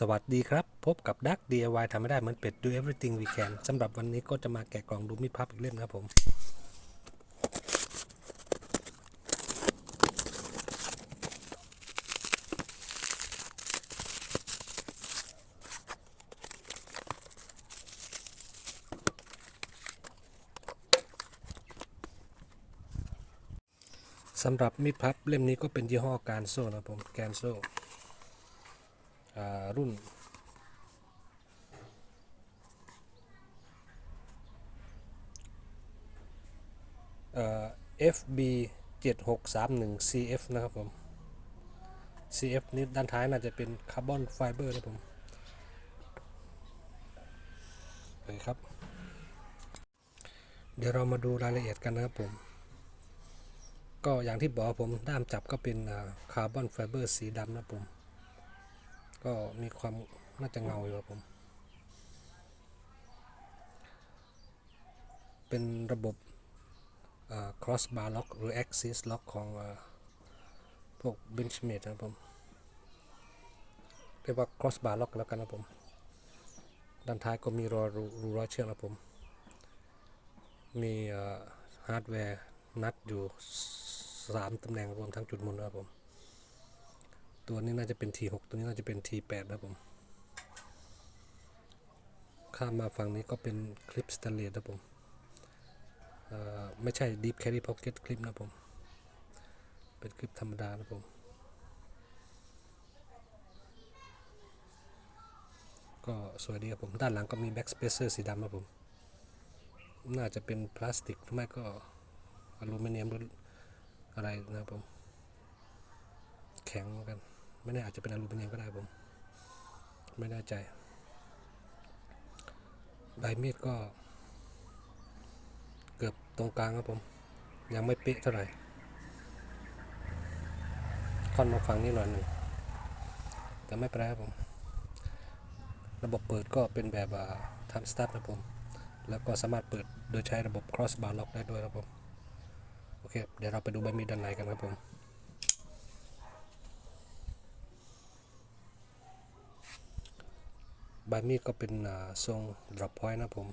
สวัสดีครับ พบกับดัก DIY ทำไม่ได้เหมือนเป็ด do everything we can สำหรับวันนี้ก็จะมาแกะกล่องดูมิดพับอีกเล่มครับผม สำหรับมิดพับเล่มนี้ก็เป็นยี่ห้อการโซ่นะครับผมแกนโซ่ รุ่นเอ่อ FB 7631 CF นะครับผม CF นี่ด้านท้ายน่าจะเป็นคาร์บอนไฟเบอร์นะครับผมโอเคครับ เดี๋ยวเรามาดูรายละเอียดกันนะครับผม ก็อย่างที่บอกผมด้ามจับก็เป็นคาร์บอนไฟเบอร์สีดำนะครับผม ก็มีความน่าจะเงาอยู่ครับผม เป็นระบบ cross bar lock หรือ axis lock ของอพวก benchmade นะครับผม เรียกว่า cross bar lock แล้วกันนะครับผม ด้านท้ายก็มีรอรูรูร้อยเชือกนะครับผม มีฮาร์ดแวร์นัดอยู่ 3ตำแหน่งรวมทั้งจุดมุนนะครับผม ตัวนี้น่าจะเป็น T6 ตัวนี้น่าจะเป็น T8 นะครับผม ข้ามมาฝั่งนี้ก็เป็นคลิปสแตนเลสนะครับผมไม่ใช่ Deep Carry Pocket คลิปนะครับผม เป็นคลิปธรรมดานะครับผม ก็สวยดีครับผม ด้านหลังก็มี Back Spacer สีดำนะครับผม น่าจะเป็นพลาสติกหรือไม่ก็อลูมิเนียมหรืออะไรนะครับผม แข็งเหมือนกัน ไม่แน่อาจจะเป็นอลูมิเนียมก็ได้ผม ไม่แน่ใจใบมีดก็ เกือบตรงกลางครับผม ยังไม่เป๊ะเท่าไหร่ค่อนมาฝั่งนี้หน่อยหนึ่งแต่ไม่เป็นไรผม ระบบเปิดก็เป็นแบบทำสตาร์ทนะครับผม แล้วก็สามารถเปิดโดยใช้ระบบ cross bar lock ได้ด้วยครับผม โอเค เดี๋ยวเราไปดูใบมีดด้านในกันครับผม บมีดก็เป็นทรง drop point นะผม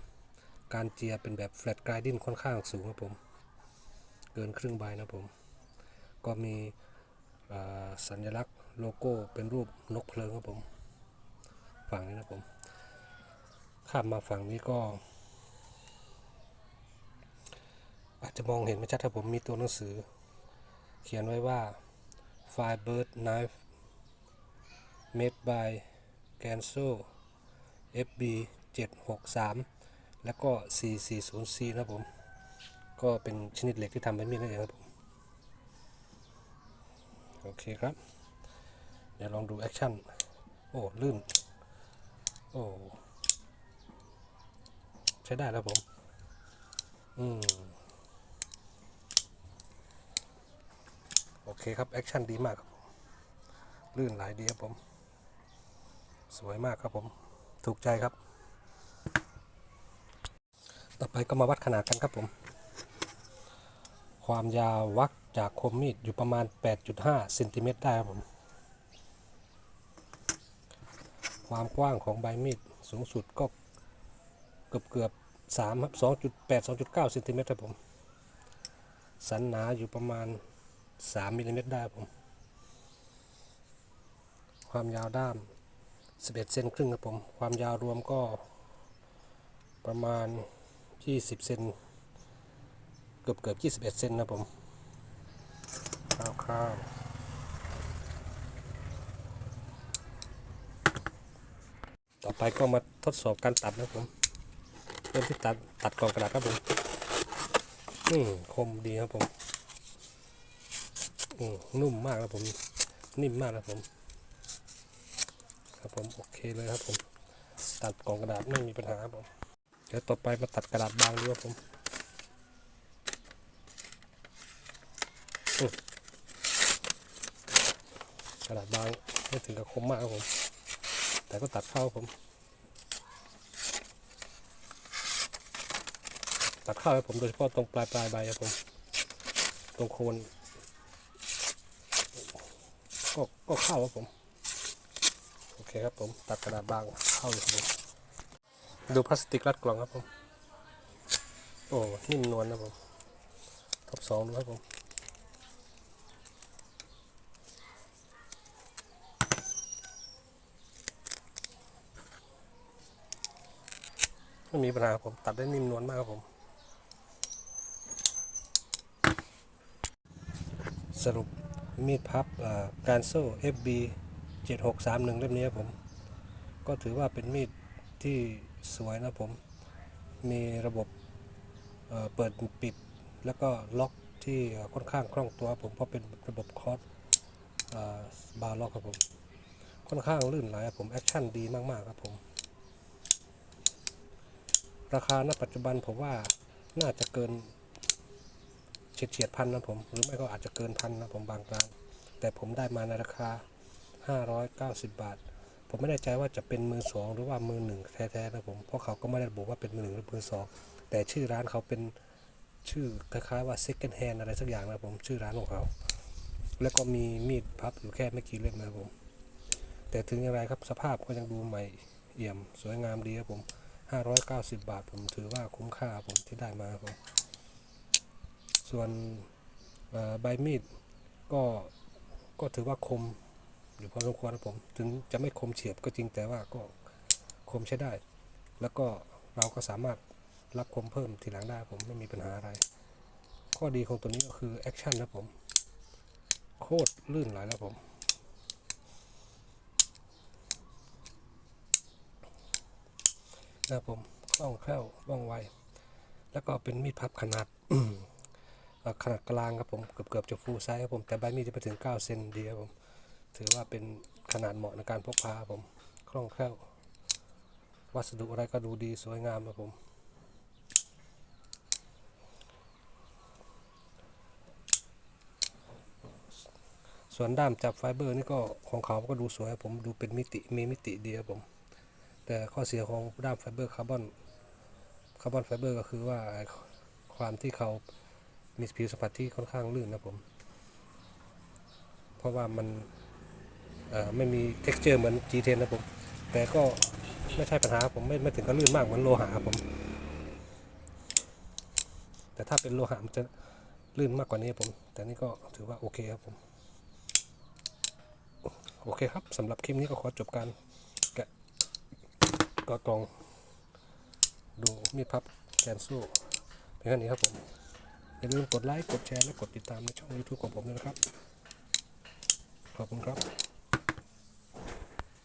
การเจียเป็นแบบ flat grinding ค่อนข้างสูงครับผม เกินครึ่งใบนะผม ก็มีสัญลักษณ์โลโก้เป็นรูปนกเพลิงครับผม ฝั่งนี้นะผม ข้ามมาฝั่งนี้ก็ อาจจะมองเห็นไม่ชัดครับผมมีตัวหนังสือ เขียนไว้ว่า Firebird Knife made by Ganso FB 763 แล้วก็ 440C นะครับผม ก็เป็นชนิดเหล็กที่ทำเป็นมีดนั่นเองครับผม โอเคครับ เดี๋ยวลองดูแอคชั่น โอ้ ลื่น โอ้ ใช้ได้แล้วผม อืม โอเคครับ แอคชั่นดีมากครับผม ลื่นหลายดีครับผม สวยมากครับผม ถูกใจครับ ต่อไปก็มาวัดขนาดกันครับผม ความยาววัดจากคมมีดอยู่ประมาณ 8.5เซนติเมตรได้ครับผม ความกว้างของใบมีดสูงสุดก็เกือบเกือบ3ครับ2.8 2.9เซนติเมตรครับผม สันหนาอยู่ประมาณ 3มิลลิเมตรได้ครับผม ความยาวด้าม 11 เซนครึ่งครับผม ความยาวรวมก็ประมาณ 20 เซนเกือบเกือบ 21 เซนนะครับผมคร่าวๆต่อไปก็มาทดสอบการตัดนะครับผมเริ่มที่ตัดตัดกล่องกระดาษครับผมอืมคมดีครับผมอืมนุ่มมากครับผม นิ่มมากครับผม ครับผมโอเคเลยครับผมตัดกล่องกระดาษไม่มีปัญหาครับผมเดี๋ยวต่อไปมาตัดกระดาษบางดูครับผมกระดาษบางไม่ถึงกับคมมากครับผม แต่ก็ตัดเข้าผม ตัดเข้าครับผมโดยเฉพาะตรงปลายปลายใบครับผม ตรงโคนก็ก็เข้าครับผม เคครับผมตัดกระดาษบางเข้าอยู่ครับผมดูพลาสติกรัดกล่องครับผมโอ้นิ่มนวลนะผมท็อปสองดูครับผมไม่มีปัญหาผมตัดได้นิ่มนวลมากครับผม สรุปมีดพับการโซ่ FB 7631เล่มนี้ครับผม ก็ถือว่าเป็นมีดที่สวยนะผม มีระบบเเปิดปิด แล้วก็ล็อกที่ค่อนข้างคล่องตัวผมเพราะเป็นระบบคอร์สบาร์ล็อกครับผมค่อนข้างลื่นไหลครับผมแอคชั่นดีมากๆครับผม ราคาณปัจจุบันผมว่าน่าจะเกินเฉียดเฉียดพันนะผม หรือไม่ก็อาจจะเกินพันนะผมบางรั้งแต่ผมได้มาในราคา 590 บาท ผมไม่แน่ใจว่าจะเป็นมือสองหรือว่ามือหนึ่งแท้ๆนะผมเพราะเขาก็ไม่ได้บอกว่าเป็นมือหนึ่งหรือมือสองแต่ชื่อร้านเขาเป็นชื่อคล้ายๆว่า second hand อะไรสักอย่างนะผมชื่อร้านของเขาแล้วก็มีมีดพับอยู่แค่ไม่กี่เล่มนะผม แต่ถึงอย่างไรครับสภาพก็ยังดูใหม่เอี่ยมสวยงามดีครับผม 590 บาท ผมถือว่าคุ้มค่าผมที่ได้มาครับผมส่วนใบมีดก็ก็ถือว่าคม อยู่พอสมควรนะผม ถึงจะไม่คมเฉียบก็จริงแต่ว่าก็คมใช้ได้ แล้วก็เราก็สามารถรับคมเพิ่มทีหลังได้ผมไม่มีปัญหาอะไร ข้อดีของตัวนี้ก็คือแอคชั่นนะผม โคตรลื่นไหลแล้วผมนะครับผมคล่องแคล่วว่องไว แล้วก็เป็นมีดพับขนาดขนาดกลางครับผม เกือบเกือบจะฟูลไซส์ครับผม แต่ใบมีดจะไปถึง 9 เซนดีครับผม ถือว่าเป็นขนาดเหมาะในการพกพาผมคล่องแคล่ว วัสดุอะไรก็ดูดีสวยงามครับผมส่วนด้ามจับไฟเบอร์นี่ก็ของเขาก็ดูสวยผมดูเป็นมิติมีมิติเดีครับผม แต่ข้อเสียของด้ามไฟเบอร์คาร์บอนคาร์บอนไฟเบอร์ก็คือว่าความที่เขามีผิวสัมผัสที่ค่อนข้างลื่นนะผม เพราะว่ามัน ไม่มี t e x t อร์เหมือน G10 นะผม แต่ก็ไม่ใช่ปัญหาผมไม่ไม่ถึงกับลื่นมากเหมือนโลหะครับผม แต่ถ้าเป็นโลหะมันจะลื่นมากกว่านี้ครับผม แต่นี่ก็ถือว่าโอเคครับผม โอเคครับสำหรับคลิปนี้ก็ขอจบการแกะกอกองดูมีดพับแกนสู้เพียงแค่นี้ครับผม อย่าลืมกดไลค์ กดแชร์ และกดติดตามในช่อง YouTube ของผมด้วยนะครับ ขอบคุณครับ